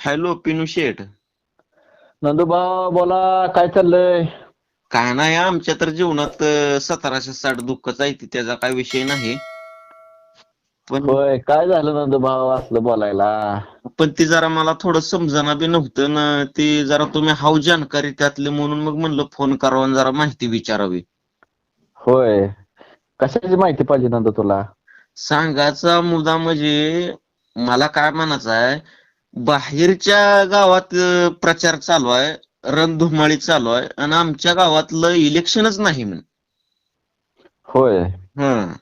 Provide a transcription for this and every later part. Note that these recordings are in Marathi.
हॅलो पिनू शेठ. नंदूबा बोला काय चाललंय? काय नाही आमच्या तर जीवनात अं, सतराशे साठ दुःखच आहे त्याचा काय विषय नाही. पण होय काय झालं नंदूबा असलं बोलायला? पण ती जरा मला थोडं समजना बी नव्हतं ना ती जरा तुम्ही हाव जानकारी त्यातले म्हणून मग म्हणलं फोन करावा आणि जरा माहिती विचारावी. होय. कशाची माहिती पाहिजे नंदू तुला? सांगायचा मुद्दा म्हणजे मला काय म्हणायचं आहे बाहेरच्या गावात प्रचार चालू आहे रणधुमाळी चालू आहे आणि आमच्या गावातलं इलेक्शनच नाही म्हण. होय. हं.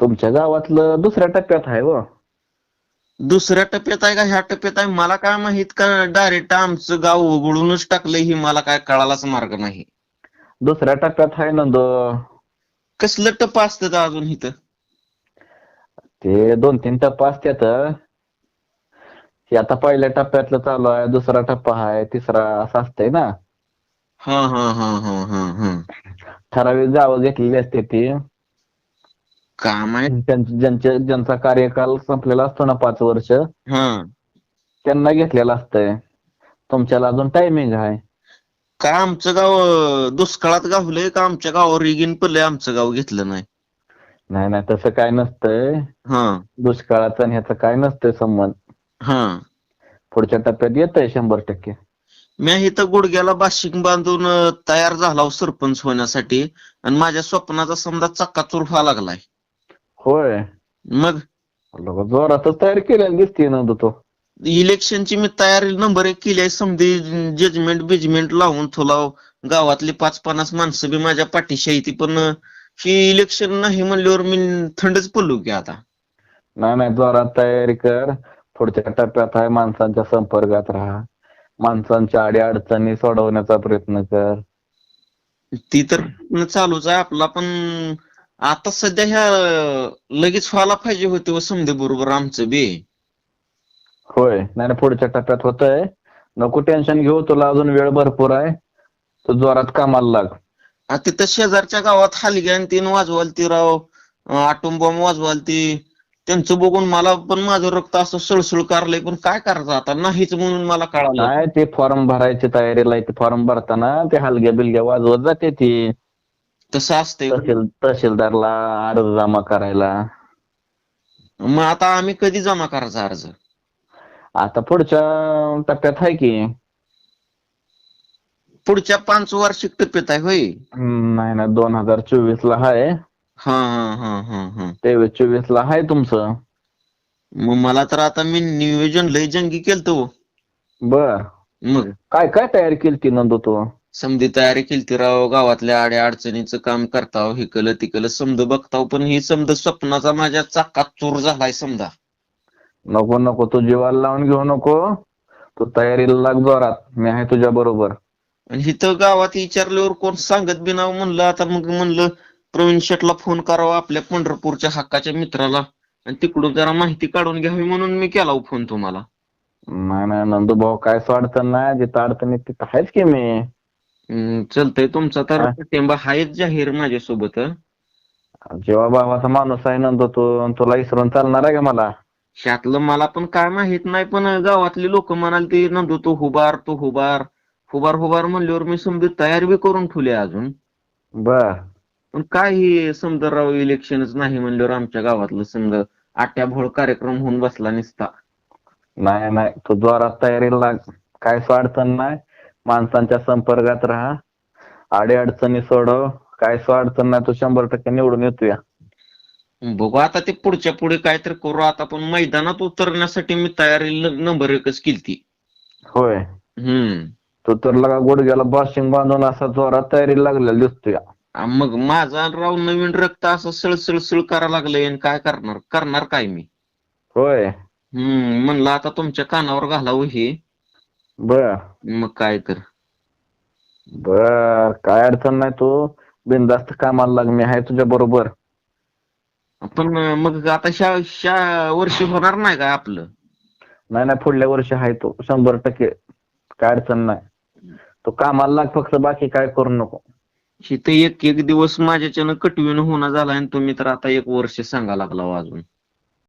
तुमच्या गावातलं दुसऱ्या टप्प्यात आहे व दुसऱ्या टप्प्यात आहे का ह्या टप्प्यात आहे? मला काय माहीत का? डायरेक्ट आमचं गाव उघडूनच टाकलंय ही मला काय कळालाच मार्ग नाही. दुसऱ्या टप्प्यात आहे नंदू. कसलं टप्पा असतं अजून इथं? ते दोन तीन टप्पा असतात हे आता पहिल्या टप्प्यातलं चालू आहे दुसरा टप्पा आहे तिसरा असं असतंय ना. हा हा हा हा हा हा. ठराविक गावं घेतलेली असते ती. काम आहे? ज्यांचे ज्यांचा कार्यकाल संपलेला असतो ना पाच वर्ष हा. त्यांना घेतलेलं असतंय. तुमच्याला अजून टायमिंग आहे. काय आमचं गाव अं, दुष्काळात गावलंय का आमच्या गावावर रिगीन पडलंय आमचं गाव घेतलं नाही. नाही नाही तसं काय नसतंय. हा. दुष्काळाचं आणि ह्याचं काय नसतंय संबंध. हा. पुढच्या टप्प्यात येतंय शंभर टक्के. मी इथं गुडघ्याला बाशिंग बांधून अं, तयार झाला हो सरपंच होण्यासाठी. आणि माझ्या स्वप्नाचा समजा चक्काचूर व्हायला लागलाय. होय. मग? लोक जोरातच तयारी केलेली दिसते ना तो. इलेक्शनची मी तयारी नंबर एक केली आहे. समधी जजमेंट बिजमेंट लावून थोलाव गावातली पाच पन्नास माणसं बी माझ्या पाठीशी आहे. ती पण अं, ही इलेक्शन नाही म्हणल्यावर मी थंडच पडलो की आता. नाही नाही जोरात तयारी कर. पुढच्या टप्प्यात आहे माणसांच्या संपर्कात राहा. माणसांच्या अडी अडचणी सोडवण्याचा प्रयत्न कर. ती तर चालूच आहे आपला पण आता सध्या ह्या लगेच व्हायला पाहिजे होते व समजे बरोबर आमचं बी. होय नाही पुढच्या टप्प्यात होतंय. नको टेन्शन घेऊ तुला अजून वेळ भरपूर आहे. तू जोरात कामाला लाग. तिथं शेजारच्या गावात हलग्यान तीन वाजवाल ती राव आटोम बॉम्ब वाजवाल ती त्यांचं बघून मला पण माझं रक्त असं सळसळ कारलंय पण काय करायचं आता? नाहीच म्हणून मला कळालं. काय ते फॉर्म भरायची तयारीला ते फॉर्म भरताना ते हलग्या बिलग्या वाजवत जाते ती. तसं असतंय. तहसील तहसीलदारला अर्ज जमा करायला. मग आता आम्ही कधी जमा करायचा अर्ज? आता पुढच्या टप्प्यात आहे की. पुढच्या पाच वार्षिक टप्प्यात आहे होय? हम्म, नाही ना दोन हजार चोवीस ला आहे. तेवीस चोवीस ला आहे तुमचं? मग मला तर आता मी नियोजन लय जंगी केलतो बर. मग? काय काय तयारी केली ती नंदू तू? समधी तयारी केली राव गावातल्या आड्या अडचणीचं काम करताव हिकलं तिकलं समद बघताव पण ही समद स्वप्नाचा माझ्या चाकात चूर झालाय समजा नको नको तू जीवाला लावून घेऊ नको. तू तयारीला लाग जोरात मी आहे तुझ्या बरोबर. आणि इथं गावात विचारल्यावर कोण सांगत बी नाव म्हणलं आता मग म्हणलं प्रवीण शेटला फोन करावा आपल्या पंढरपूरच्या हक्काच्या मित्राला. आणि तिकडून जरा माहिती काढून घ्यावी म्हणून मी केला फोन तुम्हाला. नाही नाही नंदू भाऊ काय अडचण नाही. जिथं अडचण आहे तिथं आहेच की मी. चालतंय. तुमचा तर हा. पाठिंबा आहेच जाहीर माझ्यासोबत जेव्हा भावाचा माणूस आहे नंदू तू तुला इसरून चालणार आहे का मला? ह्यातलं मला पण काय माहीत नाही पण गावातली लोक म्हणाल ते नंदू तो हुबार तो हुबार. हुबार हुबार म्हणल्यावर मी समजा तयार बी करून ठेवली अजून. बर. पण काय हे समजा राव इलेक्शनच नाही म्हणल्यावर आमच्या गावातलं समजा आट्याभोळ कार्यक्रम होऊन बसला निसता. नाही नाही. तू जोरात तयारीला लाग. काय अडचण नाही. माणसांच्या संपर्कात राहा. अडी अडचणी सोडव. काय अडचण नाही. तू शंभर टक्के निवडून येतोया. बघू आता ते पुढच्या पुढे काहीतरी करू. आता पण मैदानात उतरण्यासाठी मी तयारी नंबर एकच केलती. होय. हम्म. तू तर लगा गुडघ्याला बाशिंग बांधून असा जोरात तयारीला लागलेला दिसतोय. आ मग माझा राव नवीन रक्त असं सळसळ सळ करा लागलंय आणि काय करणार? करणार काय मी? होय. हम्म म्हणलं आता तुमच्या कानावर घालावं हे. बर. मग काय तर. बर काय अडचण नाही तू. बिनधास्त कामाला लाग मी आहे तुझ्या बरोबर. पण मग आता शा शा वर्षी होणार नाही का आपलं? नाही नाही पुढल्या वर्षी आहे तो. शंभर टक्के. काय अडचण नाही. तू कामाला लाग फक्त बाकी काय करू नको. इथं एक एक दिवस माझ्याच्यानं कटवीन होणं झाला आणि तुम्ही तर आता एक वर्ष सांगा लागला अजून.